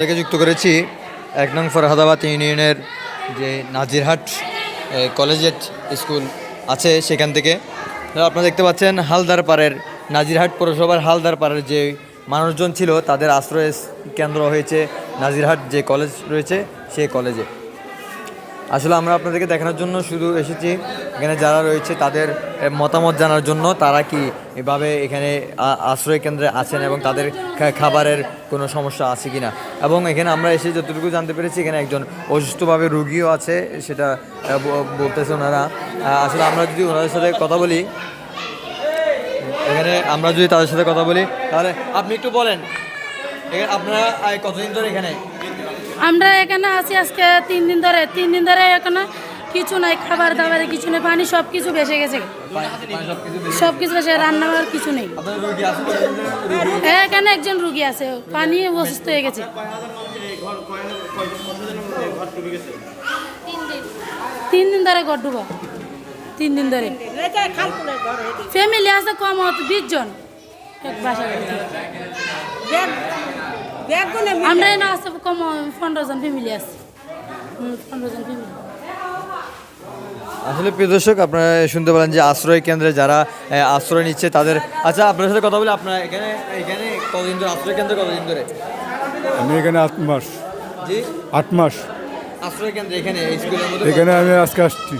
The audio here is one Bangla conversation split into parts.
থেকে যুক্ত করেছি এক নং ফরহাদাবাদ ইউনিয়নের যে নাজিরহাট কলেজের স্কুল আছে সেখান থেকে। আপনারা দেখতে পাচ্ছেন হালদার পাড়ের নাজিরহাট পৌরসভার হালদার পাড়ের যে মানুষজন ছিল, তাদের আশ্রয় কেন্দ্র হয়েছে নাজিরহাট যে কলেজ রয়েছে সেই কলেজে। আসলে আমরা আপনাদেরকে দেখানোর জন্য শুধু এসেছি। এখানে যারা রয়েছে, তাদের মতামত জানার জন্য তারা কি এভাবে এখানে আশ্রয় কেন্দ্রে আছেন এবং তাদের খাবারের কোনো সমস্যা আছে কিনা? এবং এখানে আমরা এসে যতটুকু জানতে পেরেছি, এখানে একজন অসুস্থভাবে রুগীও আছে, সেটা বলতেছে ওনারা। আসলে আমরা যদি ওনাদের সাথে কথা বলি, এখানে আমরা যদি তাদের সাথে কথা বলি, তাহলে আপনি একটু বলেন। আপনারা কতদিন ধরে এখানে? আমরা এখানে আছি আজকে তিন দিন ধরে। তিন দিন ধরে এখানে কিছু নাই, খাবার দাবার কিছু নেই, পানি সব কিছু বেসে গেছে। সব কিছু বেসে রান্না বান্নার কিছু নেই। আছে এখানে একজন রুগী আছে, পানি অসুস্থ হয়ে গেছে। তিন দিন ধরে ঘর ডুবা। তিন দিন ধরে। ফ্যামিলি আছে কম হতো বিশ জন। এক বাসায়। আমরা এখানে আছে কম পনেরো জন ফ্যামিলি আছে। হুম, পনেরো জন ফ্যামিলি আসলে প্রিয় দর্শক আপনারা শুনতে পারেন যে আশ্রয় কেন্দ্রে যারা আশ্রয় নিচ্ছে তাদের আচ্ছা আপনার সাথে কথা বলি আপনারা এখানে এখানে কতদিন ধরে আশ্রয় কেন্দ্রে কতদিন ধরে? আমি এখানে আট মাস। জি? আট মাস। আশ্রয় কেন্দ্রে এখানে এখানে আমি আজকে আসছি।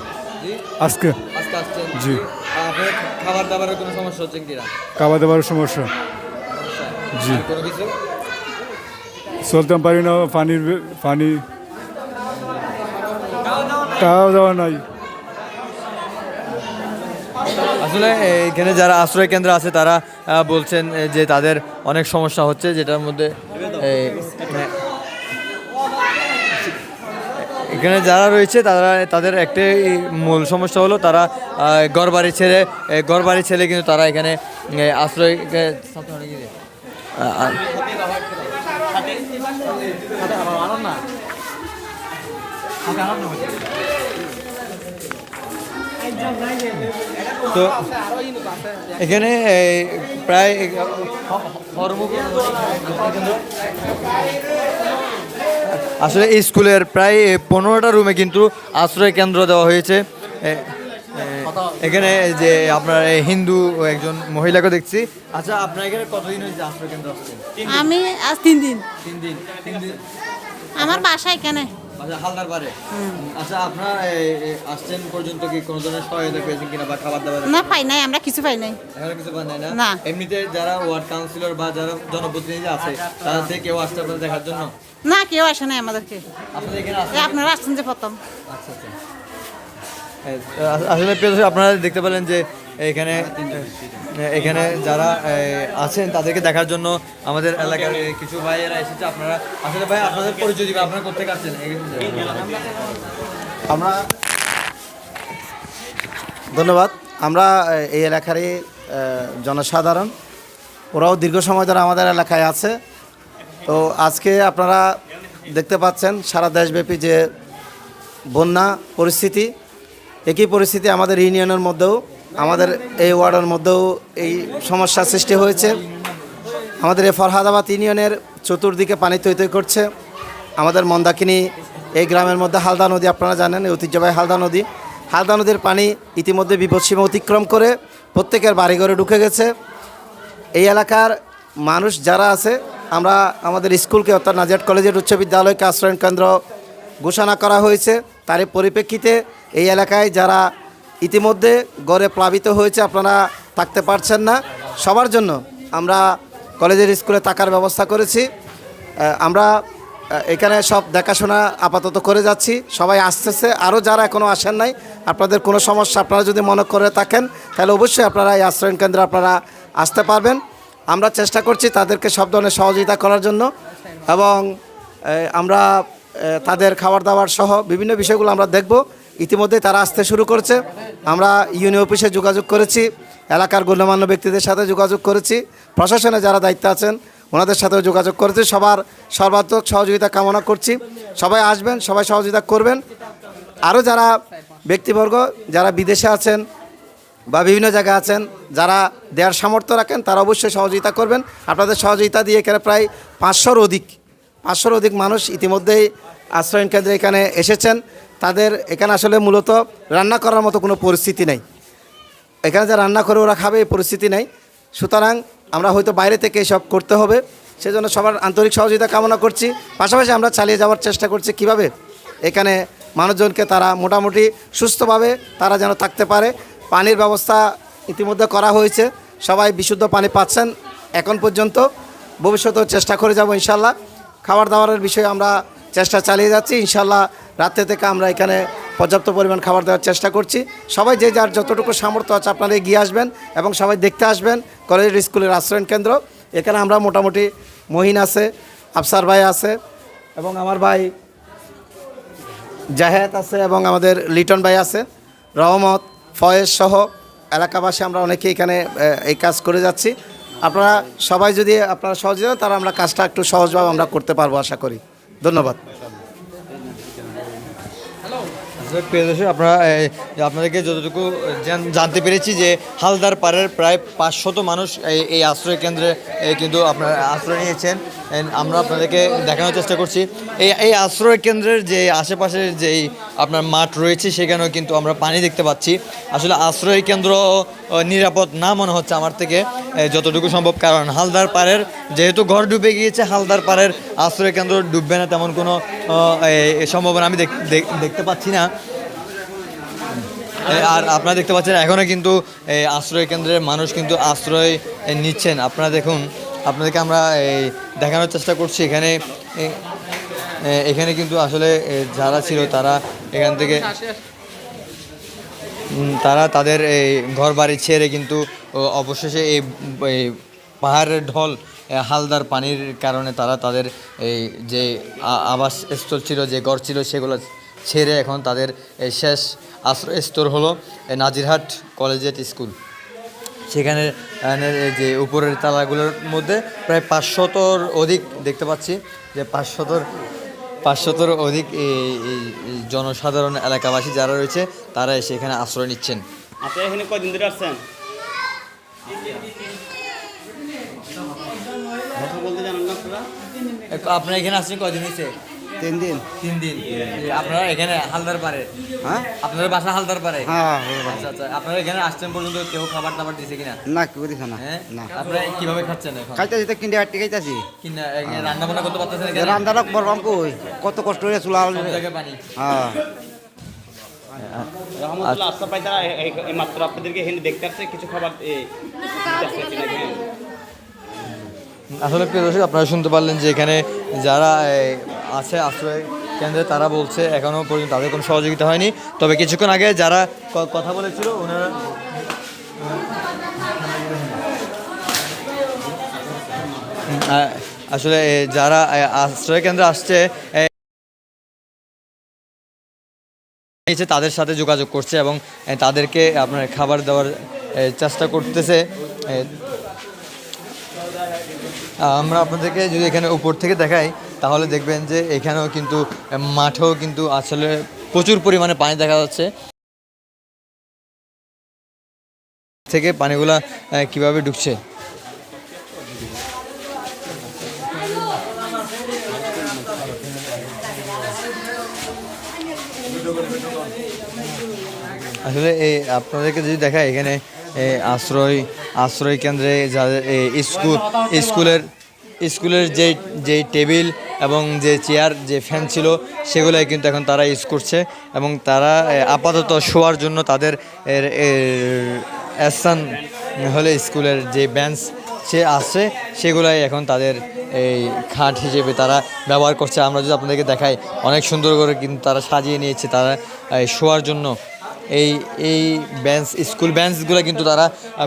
আজকে। আজকে আসছেন? জি। আপনার খাবার দাবারের কোনো সমস্যা হচ্ছে কিনা খাবার দাবারের সমস্যা। জি। কোনো কিছু? চলতাম পারি না পানির পানি। খাওয়া দাওয়া নাই। আসলে এখানে যারা আশ্রয় কেন্দ্র আছে, তারা বলছেন যে তাদের অনেক সমস্যা হচ্ছে, যেটার মধ্যে এখানে যারা রয়েছে, তারা, তাদের একটাই মূল সমস্যা হলো, তারা ঘর বাড়ি ছেড়ে ঘর বাড়ি ছেড়ে কিন্তু তারা এখানে আশ্রয় তো এখানে প্রায় আসলে স্কুলের প্রায় পনেরোটা রুমে কিন্তু আশ্রয় কেন্দ্র দেওয়া হয়েছে। এখানে যে আপনার হিন্দু একজন মহিলাকে দেখছি। আচ্ছা আপনার এখানে কতদিন হয়েছে আশ্রয় কেন্দ্র আসছেন আমি আজ তিন দিন। তিন দিন তিন দিন। আমার বাসা এখানে। আচ্ছা হালদার পারে আচ্ছা আপনার আসছেন পর্যন্ত কি কোনো ধরনের সহায়তা পেয়েছেন কিনা বা খাবার দাবার? না পাই নাই আমরা কিছু পাই নাই। এখনও কিছু পান নাই না। এমনিতে যারা ওয়ার্ড কাউন্সিলর বা যারা জনপ্রতিনিধি আছে তাদের থেকে কেউ আসতে আপনারা দেখার জন্য? না কেউ আসে নাই আমাদেরকে। আপনাদের এখানে আসতে আপনারা আসছেন যে প্রথম। আচ্ছা আচ্ছা। আসলে আপনারা দেখতে পেলেন যে এখানে এখানে যারা আছেন তাদেরকে দেখার জন্য আমাদের এলাকার কিছু ভাইয়েরা এসেছে। আপনারা, আসলে ভাই, আপনাদের পরিচয় দিবেন। আপনারা কোথেকে আসছেন? আমরা ধন্যবাদ। আমরা এই এলাকারই জনসাধারণ। ওরাও দীর্ঘ সময় ধরে আমাদের এলাকায় আছে। তো আজকে আপনারা দেখতে পাচ্ছেন সারা দেশব্যাপী যে বন্যা পরিস্থিতি। একই পরিস্থিতি আমাদের ইউনিয়নের মধ্যেও, আমাদের এই ওয়ার্ডের মধ্যেও এই সমস্যার সৃষ্টি হয়েছে। আমাদের এই ফরহাদাবাদ ইউনিয়নের চতুর্দিকে পানি তৈ তৈ করছে। আমাদের মন্দাকিনী এই গ্রামের মধ্যে হালদা নদী, আপনারা জানেন ঐতিহ্যবাহী হালদা নদী। হালদা নদীর পানি ইতিমধ্যে বিপদসীমা অতিক্রম করে প্রত্যেকের বাড়িঘরে ঢুকে গেছে। এই এলাকার মানুষ যারা আছে, আমরা আমাদের স্কুলকে অর্থাৎ নাজিয়াট কলেজের উচ্চ বিদ্যালয়কে আশ্রয়ণ কেন্দ্র ঘোষণা করা হয়েছে। তারই পরিপ্রেক্ষিতে এই এলাকায় যারা ইতিমধ্যে গড়ে প্লাবিত হয়েছে, আপনারা থাকতে পারছেন না। সবার জন্য আমরা কলেজের স্কুলে থাকার ব্যবস্থা করেছি। আমরা এখানে সব দেখাশোনা আপাতত করে যাচ্ছি। সবাই আসতেছে। আরও যারা এখনও আসেন নাই, আপনাদের কোনো সমস্যা আপনারা যদি মনে করে থাকেন, তাহলে অবশ্যই আপনারা এই আশ্রয়ণ কেন্দ্রে আপনারা আসতে পারবেন। আমরা চেষ্টা করছি তাদেরকে সব ধরনের সহযোগিতা করার জন্য এবং আমরা তাদের খাবার দাবার সহ বিভিন্ন বিষয়গুলো আমরা দেখব। ইতিমধ্যে তারা আসতে শুরু করেছে। আমরা ইউনি অফিসে যোগাযোগ করেছি, এলাকার গণ্যমান্য ব্যক্তিদের সাথে যোগাযোগ করেছি, প্রশাসনে যারা দায়িত্ব আছেন, ওনাদের সাথেও যোগাযোগ করেছি, সবার সর্বাত্মক সহযোগিতা কামনা করছি। সবাই আসবেন, সবাই সহযোগিতা করবেন। আরও যারা ব্যক্তিবর্গ, যারা বিদেশে আছেন বা বিভিন্ন জায়গায় আছেন, যারা দেওয়ার সামর্থ্য রাখেন, তারা অবশ্যই সহযোগিতা করবেন। আপনাদের সহযোগিতা দিয়ে এখানে প্রায় পাঁচশোর অধিক পাঁচশোর অধিক মানুষ ইতিমধ্যেই আশ্রয়ণ কেন্দ্রে এখানে এসেছেন। তাদের এখানে আসলে মূলত রান্না করার মতো কোনো পরিস্থিতি নেই। এখানে যা রান্না করে ওরা খাবে, এই পরিস্থিতি নেই। সুতরাং আমরা হয়তো বাইরে থেকে এসব করতে হবে। সেজন্য সবার আন্তরিক সহযোগিতা কামনা করছি। পাশাপাশি আমরা চালিয়ে যাওয়ার চেষ্টা করছি কীভাবে এখানে মানুষজনকে তারা মোটামুটি সুস্থভাবে তারা যেন থাকতে পারে। পানির ব্যবস্থা ইতিমধ্যে করা হয়েছে। সবাই বিশুদ্ধ পানি পাচ্ছেন। এখন পর্যন্ত ভবিষ্যতেও চেষ্টা করে যাব ইনশাল্লাহ। খাবার দাবারের বিষয়ে আমরা চেষ্টা চালিয়ে যাচ্ছি। ইনশাল্লাহ রাত্রে থেকে আমরা এখানে পর্যাপ্ত পরিমাণ খাবার দেওয়ার চেষ্টা করছি। সবাই যে যার যতটুকু সামর্থ্য আছে আপনারা এগিয়ে আসবেন এবং সবাই দেখতে আসবেন। কলেজের স্কুলের আশ্রয়ণ কেন্দ্র। এখানে আমরা মোটামুটি মহিন আছে, আফসার ভাই আছে এবং আমার ভাই জাহেদ আছে এবং আমাদের লিটন ভাই আছে। রহমত, ফয়েজ সহ এলাকাবাসী আমরা অনেকে এখানে এই কাজ করে যাচ্ছি। আপনারা সবাই যদি আপনারা সহজ তারা আমরা কাজটা একটু সহজভাবে আমরা করতে পারব, আশা করি। ধন্যবাদ। আপনারা আপনাদেরকে যতটুকু জানতে পেরেছি যে হালদার পাড়ের প্রায় পাঁচশত মানুষ এই এই আশ্রয় কেন্দ্রে কিন্তু আপনারা আশ্রয় নিয়েছেন। আমরা আপনাদেরকে দেখানোর চেষ্টা করছি। এই এই আশ্রয় কেন্দ্রের যে আশেপাশের যেই আপনার মাঠ রয়েছে, সেখানেও কিন্তু আমরা পানি দেখতে পাচ্ছি। আসলে আশ্রয় কেন্দ্র নিরাপদ না মনে হচ্ছে আমার থেকে যতটুকু সম্ভব, কারণ হালদার পাড়ের, যেহেতু ঘর ডুবে গিয়েছে, হালদার পাড়ের আশ্রয় কেন্দ্র ডুববে না তেমন কোনো সম্ভাবনা আমি দেখ- দেখ- দেখতে পাচ্ছি না। আর আপনারা দেখতে পাচ্ছেন এখনও কিন্তু এই আশ্রয় কেন্দ্রের মানুষ কিন্তু আশ্রয় নিচ্ছেন। আপনারা দেখুন, আপনাদেরকে আমরা এই দেখানোর চেষ্টা করছি। এখানে এখানে কিন্তু আসলে যারা ছিল তারা এখান থেকে তারা তাদের এই ঘর বাড়ি ছেড়ে কিন্তু অবশেষে এই পাহাড়ের ঢল হালদার পানির কারণে তারা তাদের এই যে আবাসস্থল ছিল যে ঘর ছিল সেগুলো ছেড়ে এখন তাদের এই শেষ আশ্রয়স্থল হলো নাজিরহাট কলেজিয়েট স্কুল। সেখানে যে উপরের তালাগুলোর মধ্যে প্রায় পাঁচশতর অধিক দেখতে পাচ্ছি যে পাঁচশতর পাঁচশতর অধিক জনসাধারণ এলাকাবাসী যারা রয়েছে তারা এসে এখানে আশ্রয় নিচ্ছেন। আপনি এখানে ধরে আসছেন আপনারা? এখানে আসছেন কদিন হয়েছে? তিন দিন? তিন দিন। আপনারা এখানে হালদার পারে হ্যাঁ? আপনাদের বাসা হালদার পারে হ্যাঁ আচ্ছা আচ্ছা। আপনারা এখানে আসছেন পর্যন্ত কেউ খাবার দাবার দিছে কিনা? না কি করিস না। হ্যাঁ? না। আপনারা কীভাবে খাচ্ছেন এখন? খাইতেছি তো কিনতে হাঁটতে খাইতেছি। কিনা রান্না বান্না করতে পারতেছেন এখানে? রান্দারা বলবাম কই কত কষ্ট হয়ে চুলা পানি। হ্যাঁ। রহমতুল্লাহ আশরাফ ভাই তারা মাত্র আপনাদেরকে এখানে দেখতে আসছে কিছু খাবার কিনা? আসলে প্রিয় দর্শক আপনারা শুনতে পারলেন যে এখানে যারা এই, আছে আশ্রয় কেন্দ্রে, তারা বলছে এখনও পর্যন্ত তাদের কোনো সহযোগিতা হয়নি। তবে কিছুক্ষণ আগে যারা কথা বলেছিল, ওনারা আসলে যারা আশ্রয় কেন্দ্রে আসছে তাদের সাথে যোগাযোগ করছে এবং তাদেরকে আপনার খাবার দেওয়ার চেষ্টা করতেছে। আমরা আপনাদেরকে যদি এখানে উপর থেকে দেখাই তাহলে দেখবেন যে এখানেও কিন্তু, মাঠেও কিন্তু আসলে প্রচুর পরিমাণে পানি দেখা যাচ্ছে। থেকে পানিগুলা কীভাবে ঢুকছে? আসলে এই আপনাদেরকে যদি দেখায় এখানে আশ্রয় আশ্রয় কেন্দ্রে যাদের স্কুল, স্কুলের স্কুলের যে যে টেবিল এবং যে চেয়ার যে ফ্যান ছিল, সেগুলাই কিন্তু এখন তারা ইউজ করছে এবং তারা আপাতত শোয়ার জন্য তাদের, এর হলে স্কুলের যে বেঞ্চ সে আছে, সেগুলাই এখন তাদের এই খাট হিসেবে তারা ব্যবহার করছে। আমরা যদি আপনাদেরকে দেখাই, অনেক সুন্দর করে কিন্তু তারা সাজিয়ে নিয়েছে তারা শোয়ার জন্য। এই এই বেঞ্চ স্কুল বেঞ্চগুলো কিন্তু তারা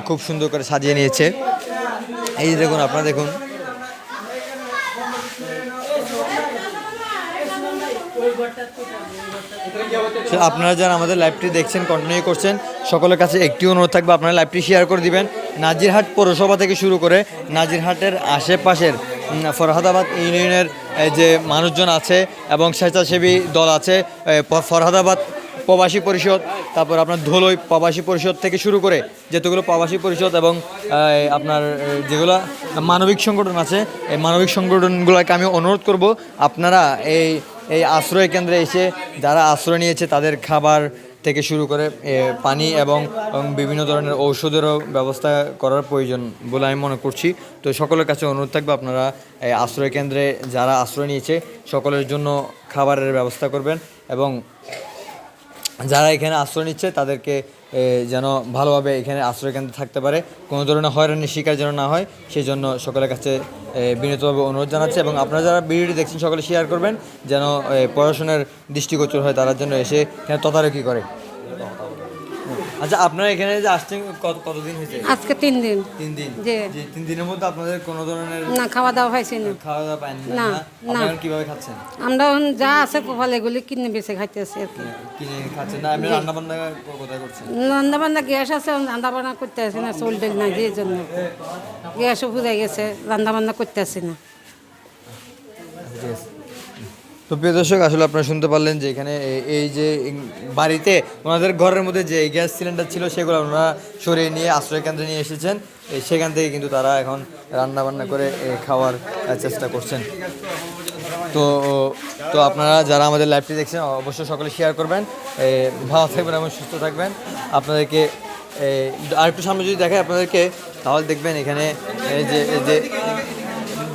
খুব সুন্দর করে সাজিয়ে নিয়েছে। এই দেখুন, আপনারা দেখুন আপনারা যারা আমাদের লাইভটি দেখছেন কন্টিনিউ করছেন, সকলের কাছে একটি অনুরোধ থাকবে, আপনারা লাইভটি শেয়ার করে দিবেন। নাজিরহাট পৌরসভা থেকে শুরু করে নাজিরহাটের আশেপাশের ফরহাদাবাদ ইউনিয়নের যে মানুষজন আছে এবং স্বেচ্ছাসেবী দল আছে ফরহাদাবাদ প্রবাসী পরিষদ, তারপর আপনার ধুলোই প্রবাসী পরিষদ থেকে শুরু করে যেতগুলো প্রবাসী পরিষদ এবং আপনার যেগুলো মানবিক সংগঠন আছে, এই মানবিক সংগঠনগুলোকে আমি অনুরোধ করব, আপনারা এই এই আশ্রয় কেন্দ্রে এসে যারা আশ্রয় নিয়েছে তাদের খাবার থেকে শুরু করে পানি এবং বিভিন্ন ধরনের ঔষধেরও ব্যবস্থা করার প্রয়োজন বলে আমি মনে করছি। তো সকলের কাছে অনুরোধ থাকবে আপনারা এই আশ্রয় কেন্দ্রে যারা আশ্রয় নিয়েছে সকলের জন্য খাবারের ব্যবস্থা করবেন এবং যারা এখানে আশ্রয় নিচ্ছে, তাদেরকে যেন ভালোভাবে এখানে আশ্রয় কেন্দ্রে থাকতে পারে। কোনো ধরনের হয়রানির শিকার যেন না হয় সেই জন্য সকলের কাছে বিনীতভাবে অনুরোধ জানাচ্ছে এবং আপনারা যারা ভিডিওটি দেখছেন, সকলে শেয়ার করবেন, যেন পড়াশোনার দৃষ্টিগোচর হয়, তারা যেন এসে এখানে তদারকি করে। আচ্ছা আপনারা এখানে যে আসছেন কত কতদিন হয়েছে? আজকে তিন দিন। তিন দিন? জি। তিন দিনের মধ্যে আপনাদের কোনো ধরনের না খাওয়া দাওয়া হয়েছে না। খাওয়া দাওয়া পায়নি না, না কীভাবে খাচ্ছেন? আমরা যা আছে কপাল এগুলি কিনে বেছে খাইতেছি আর কি। কিনে খাচ্ছেন না? আপনি রান্না বান্না কোথায় করছেন? রান্না বান্না গ্যাস আছে রান্না বান্না করতে আসি না চলবে না যে জন্য। গ্যাসও ফুরাই গেছে রান্না বান্না করতে আসি না তো প্রিয় দর্শক, আসলে আপনারা শুনতে পারলেন যে এখানে এই যে বাড়িতে ওনাদের ঘরের মধ্যে যে গ্যাস সিলিন্ডার ছিল, সেগুলো ওনারা সরিয়ে নিয়ে আশ্রয় কেন্দ্রে নিয়ে এসেছেন। সেখান থেকে কিন্তু তারা এখন রান্না বান্না করে খাওয়ার চেষ্টা করছেন। তো তো আপনারা যারা আমাদের লাইভটি দেখছেন, অবশ্যই সকলে শেয়ার করবেন। ভালো থাকবেন এবং সুস্থ থাকবেন। আপনাদেরকে আর একটু সামনে যদি দেখায় আপনাদেরকে, তাহলে দেখবেন এখানে যে যে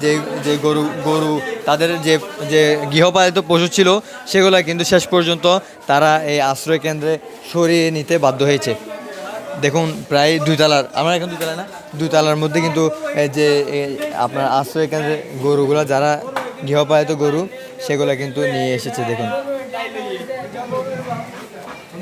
যে যে গরু গরু, তাদের যে যে গৃহপালিত পশু ছিল, সেগুলো কিন্তু শেষ পর্যন্ত তারা এই আশ্রয় কেন্দ্রে সরিয়ে নিতে বাধ্য হয়েছে। দেখুন, প্রায় দুই তালার, আমরা এখন দুই তালা না, দুই তালার মধ্যে কিন্তু যে আপনার আশ্রয় কেন্দ্রে গরুগুলো, যারা গৃহপালিত গরু, সেগুলো কিন্তু নিয়ে এসেছে, দেখুন।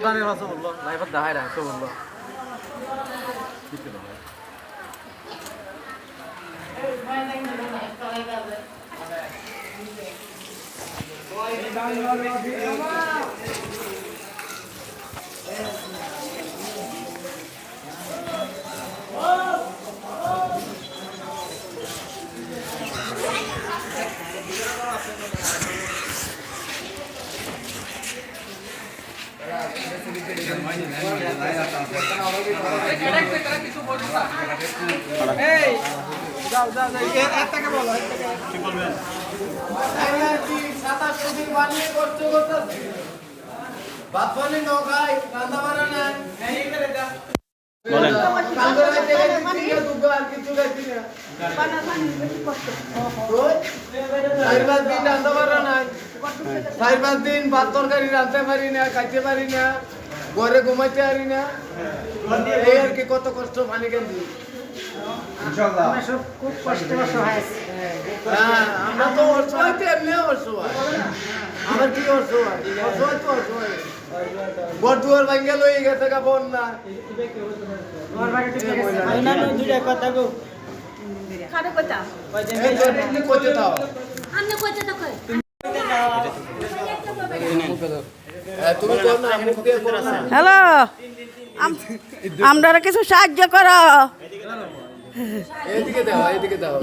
বলেন চার পাঁচ দিন রাঁধতে পারো না বাদ পানি নৌকায় কান্দা মারা চার পাঁচ দিন ভাত তরকারি রাঁধতে পারি না খাইতে পারি না ঘরে ঘুমাইতে পারি না। এই আর কি কত কষ্ট পানি কেন হ্যাঁ আমরা তো অসহায় এমনি অসহায়। আমার কি অসহায়? অসহায় তো অসহায়। দুয়ার ভাঙ্গে লই গেছে গা বন্যা। দাও। হ্যাঁ, তো হ্যালো আমরা কিছু সাহায্য করো?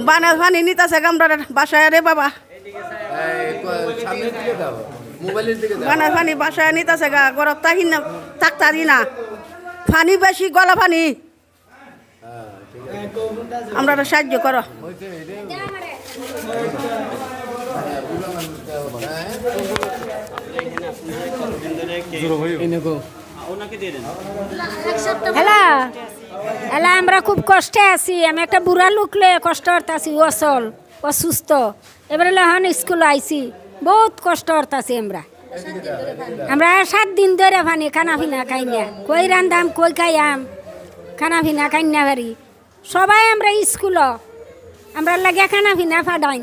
বানাস পানি নিতেছে আমরা বাসায় রে বাবা। সামনের দিকে দাও দাও পানি বাসায় নিতেছে গা গরম তাকি না থাকতারি না। পানি বেশি গলা পানি আমরা সাহায্য করো। ওনাকে দিয়ে দেন হ্যালো হ্যালো আমরা খুব কষ্টে আছি। আমি একটা বুড়া লোকলে কষ্ট হরতাছি অসল অসুস্থ এবারে এখন স্কুল আইছি। বহুত কষ্ট হরতাছি আমরা। আমরা সাত দিন ধরে ভানি খানা ফিনা খাই না কই রান্ধাম, কই খাইয়াম? খানা ফিনা খাই না পারি সবাই আমরা স্কুল। আমরা লাগে খানা ফিনা ফাডাই